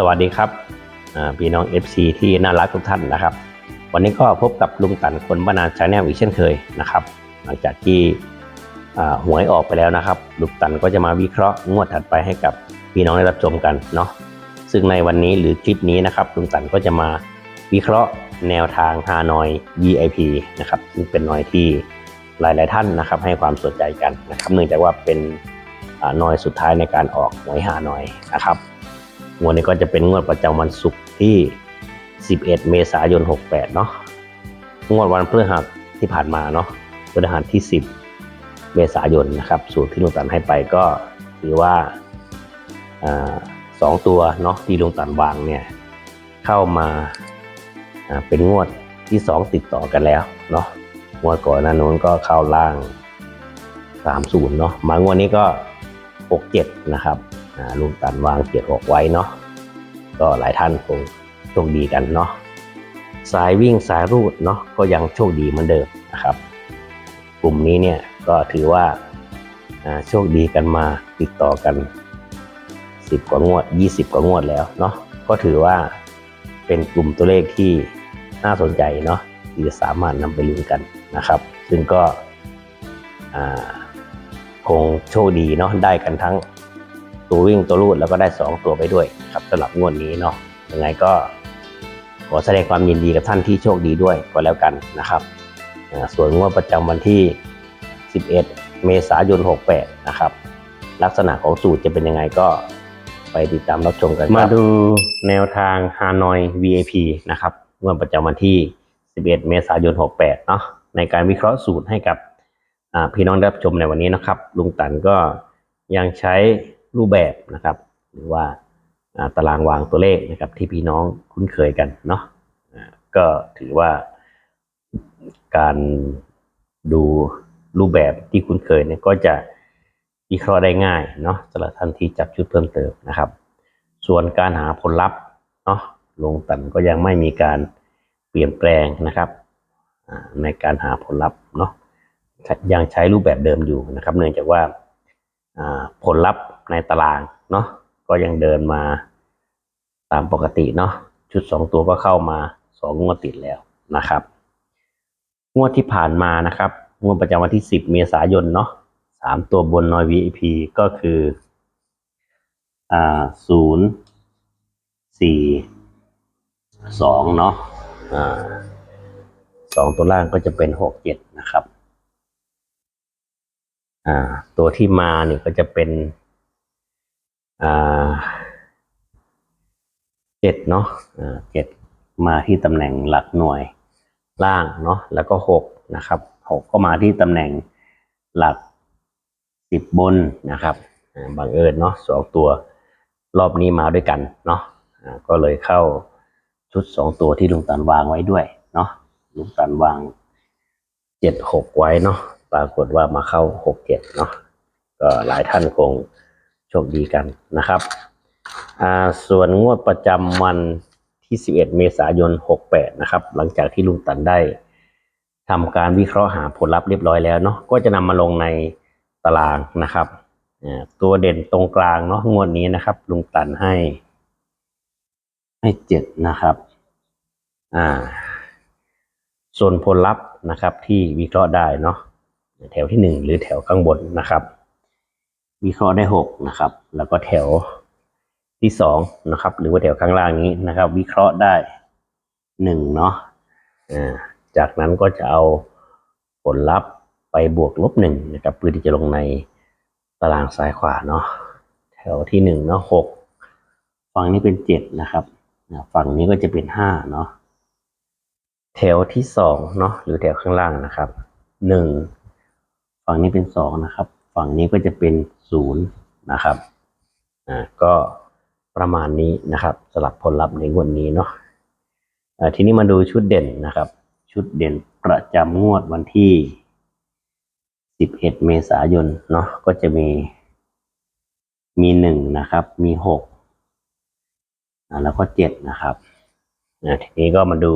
สวัสดีครับพี่น้อง FC ที่น่ารักทุกท่านนะครับ วันนี้ก็พบกับลุงตันคนบ้านนาชาแนลอีกเช่นเคยนะครับ หลังจากที่หวยออกไปแล้วนะครับ ลุงตันก็จะมาวิเคราะห์งวดถัดไปให้กับพี่น้องได้รับชมกันเนาะซึ่งในวันนี้หรือคลิปนี้นะครับลุงตันก็จะมาวิเคราะห์แนวทางฮานอย VIP นะครับซึ่งเป็นหน่อยที่หลาย ๆ ท่านนะครับให้ความสนใจกันนะครับเนื่องจากว่าเป็นหน่อยสุดท้ายในการออกหวยฮานอยนะครับ งวดนี้ก็จะเป็นงวดประจำวันศุกร์ที่ 11 เมษายน 68 เนาะงวดวันพฤหัสที่ผ่านมาเนาะพฤหัสที่ 10 เมษายนนะครับ สูตรที่ลุงตันให้ไปก็ถือว่าอสองตัวเนาะที่ลุงตันวางเนี่ยเข้ามาเป็นงวดที่ 2 ติดต่อกันแล้วเนาะงวดก่อนหน้านู้นก็เข้าล่าง 30 เนาะมางวดนี้ก็ 67 นะครับ ลุงตันวางเกียรหกไว้เนาะก็หลายท่านคงโชคดีกันเนาะสายวิ่งสายรูดเนาะก็ยังโชคดีเหมือนเดิมนะครับ กลุ่มนี้เนี่ยก็ถือว่าโชคดีกันมาติดต่อกัน 10 กว่างวด 20 กว่างวดแล้วเนาะก็ถือว่าเป็นกลุ่มตัวเลขที่น่าสนใจเนาะที่จะสามารถนำไปลุ้นกันนะครับ ซึ่งก็คงโชคดีเนาะได้กันทั้ง ตัววิ่งตัวรูดแล้วก็ได้ 2 ตัวไปด้วยครับสำหรับงวดนี้เนาะยังไงก็ขอแสดงความยินดีกับท่านที่โชคดีด้วยก็แล้วกันนะครับ ส่วนงวดประจำวันที่ 11 เมษายน 68 นะครับ ลักษณะของสูตรจะเป็นยังไงก็ไปติดตามรับชมกัน มาดูแนวทางฮานอย VIP นะครับงวดประจำวันที่ 11 เมษายน 68 เนาะในการวิเคราะห์สูตรให้กับพี่น้องได้รับชมในวันนี้นะครับ ลุงตันก็ยังใช้ รูปแบบนะครับ หรือว่าตารางวางตัวเลขนะครับ ที่พี่น้องคุ้นเคยกันเนาะก็ถือว่าการดูรูปแบบที่คุ้นเคยเนี่ยก็จะวิเคราะห์ได้ง่ายเนาะสำหรับท่านที่จับชุดเพิ่มเติมนะครับ ส่วนการหาผลลัพธ์เนาะลงตันก็ยังไม่มีการเปลี่ยนแปลงนะครับในการหาผลลัพธ์เนาะยังใช้รูปแบบเดิมอยู่นะครับ เนื่องจากว่าผลลัพธ์ ในตารางเนาะก็ยังเดินมาตามปกติเนาะชุดสองตัวก็เข้ามาสองงวดติดแล้วนะครับ งวดที่ผ่านมานะครับงวดประจำวันที่สิบเมษายนเนาะสามตัวบนนอย VIP ก็คืออ่าศูนย์สี่สองเนาะอ่าสองตัวล่างก็จะเป็นหกเจ็ดนะครับ อ่า ตัวที่มาเนี่ยก็จะเป็น เจ็ดเนาะเจ็ดมาที่ตำแหน่งหลักหน่วยล่างเนาะแล้วก็หกนะครับหกก็มาที่ตำแหน่งหลักสิบบนนะครับบังเอิญเนาะสองตัวรอบนี้มาด้วยกันเนาะก็เลยเข้าชุดสองตัวที่ลุงตันวางไว้ด้วยเนาะลุงตันวางเจ็ดหกไว้เนาะปรากฏว่ามาเข้าหกเจ็ดเนาะก็หลายท่านคง โชคดีกันนะครับส่วนงวดประจำวันที่ 11 เมษายน 68 นะครับ หลังจากที่ลุงตันได้ทำการวิเคราะห์หาผลลัพธ์เรียบร้อยแล้วเนาะก็จะนำมาลงในตารางนะครับตัวเด่นตรงกลางเนาะงวดนี้นะครับ ลุงตันให้ ให้เจ็ดนะครับอ่าส่วนผลลัพธ์นะครับที่วิเคราะห์ได้เนาะแถวที่หนึ่งหรือแถวข้างบนนะครับ วิเคราะห์ได้หกนะครับ แล้วก็แถวที่สองนะครับ หรือว่าแถวข้างล่างนี้นะครับ วิเคราะห์ได้หนึ่งเนาะจากนั้นก็จะเอาผลลัพธ์ไปบวกลบหนึ่งนะครับเพื่อที่จะลงในตารางซ้ายขวาเนาะแถวที่หนึ่งเนาะหกฝั่งนี้เป็นเจ็ดนะครับฝั่งนี้ก็จะเป็นห้าเนาะแถวที่สองเนาะหรือแถวข้างล่างนะครับหนึ่งฝั่งนี้เป็นสองนะครับ ฝั่งนี้ก็จะเป็นศูนย์นะครับอ่าก็ประมาณนี้นะครับสลับผลลัพธ์ในวดนี้เนาะอ่าทีนี้มาดูชุดเด่นนะครับ ชุดเด่นประจำงวดวันที่ 11 เมษายนเนาะก็จะมีมีหนึ่งนะครับ มีหกอ่าแล้วก็เจ็ดนะครับอ่าทีนี้ก็มาดู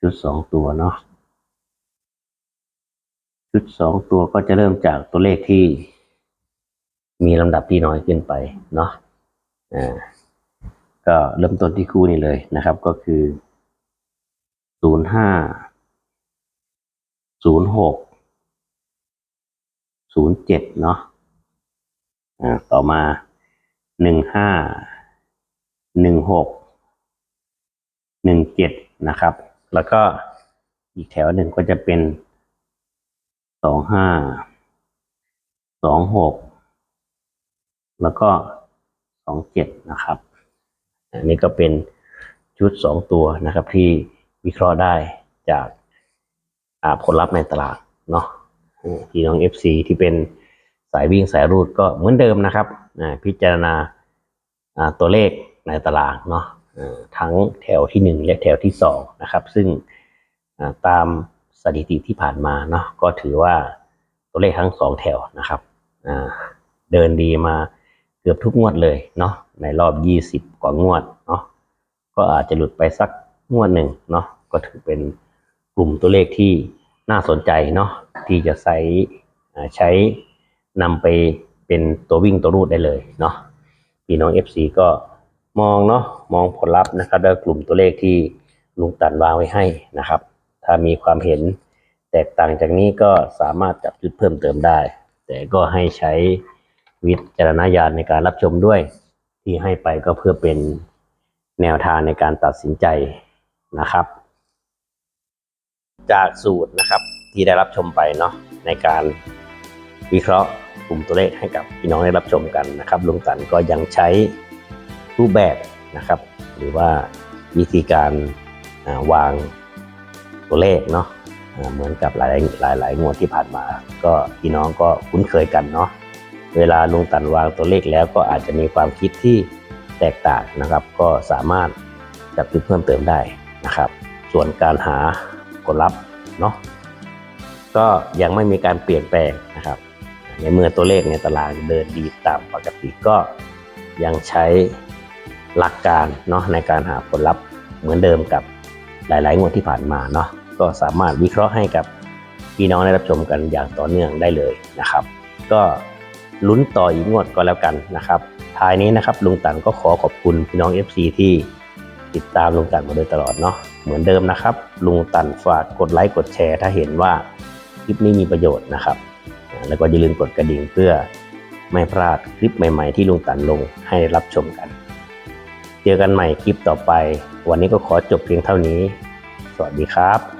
ชุดสองตัวเนาะ ชุดสองตัวก็จะเริ่มจากตัวเลขที่มีลำดับที่น้อยขึ้นไปเนาะอ่าก็เริ่มต้นที่คู่นี้เลยนะครับ ก็คือศูนย์ห้าศูนย์หกศูนย์เจ็ดเนาะอ่าต่อมาหนึ่งห้าหนึ่งหกหนึ่งเจ็ดนะครับ แล้วก็อีกแถวหนึ่งก็จะเป็น สองห้าสองหกแล้วก็สองเจ็ดนะครับ อันนี้ก็เป็นชุดสองตัวนะครับ ที่วิเคราะห์ได้จากผลลัพธ์ในตลาดเนาะพี่น้อง FC ที่เป็นสายวิ่งสายรูดก็เหมือนเดิมนะครับพิจารณาตัวเลขในตารางเนาะทั้งแถวที่หนึ่งและแถวที่สองนะครับ ซึ่งตาม สถิติที่ผ่านมาเนาะก็ถือว่าตัวเลขทั้งสองแถวนะครับเดินดีมาเกือบทุกงวดเลยเนาะในรอบ 20 กว่างวดเนาะก็อาจจะหลุดไปสักงวดหนึ่งเนาะก็ถือเป็นกลุ่มตัวเลขที่น่าสนใจเนาะที่จะใช้ใช้นำไปเป็นตัววิ่งตัวรูดได้เลยเนาะพี่น้อง FC ก็มองเนาะมองผลลัพธ์นะครับด้วยกลุ่มตัวเลขที่ลุงตันวางไว้ให้นะครับ ถ้ามีความเห็นแตกต่างจากนี้ก็สามารถจับจุดเพิ่มเติมได้ แต่ก็ให้ใช้วิจารณญาณในการรับชมด้วย ที่ให้ไปก็เพื่อเป็นแนวทางในการตัดสินใจนะครับ จากสูตรนะครับที่ได้รับชมไปเนาะในการวิเคราะห์กลุ่มตัวเลขให้กับพี่น้องได้รับชมกันนะครับลุงตันก็ยังใช้รูปแบบนะครับ หรือว่าวิธีการวาง ตัวเลขเนาะเหมือนกับหลายหลายหลายงวดที่ผ่านมา ก็พี่น้องก็คุ้นเคยกันเนาะเวลาลงตันวางตัวเลขแล้วก็อาจจะมีความคิดที่แตกต่างนะครับ ก็สามารถจับจุดเพิ่มเติมได้นะครับ ส่วนการหาผลลัพธ์เนาะก็ยังไม่มีการเปลี่ยนแปลงนะครับ ในเมื่อตัวเลขในตารางเดินดีตามปกติก็ยังใช้หลักการเนาะในการหาผลลัพธ์เหมือนเดิมกับหลาย ๆ งวดที่ผ่านมาเนาะ ก็สามารถวิเคราะห์ให้กับพี่น้องได้รับชมกันอย่างต่อเนื่องได้เลยนะครับ ก็ลุ้นต่ออีกงวดก็แล้วกันนะครับท้ายนี้นะครับลุงตันก็ขอขอบคุณพี่น้อง FC ที่ติดตามลุงตันมาโดยตลอดเนาะเหมือนเดิมนะครับ ลุงตันฝากกดไลค์กดแชร์ ถ้าเห็นว่าคลิปนี้มีประโยชน์นะครับ แล้วก็อย่าลืมกดกระดิ่งเพื่อไม่พลาดคลิปใหม่ ๆ ที่ลุงตันลงให้รับชมกัน เจอกันใหม่คลิปต่อไป วันนี้ก็ขอจบเพียงเท่านี้ สวัสดีครับ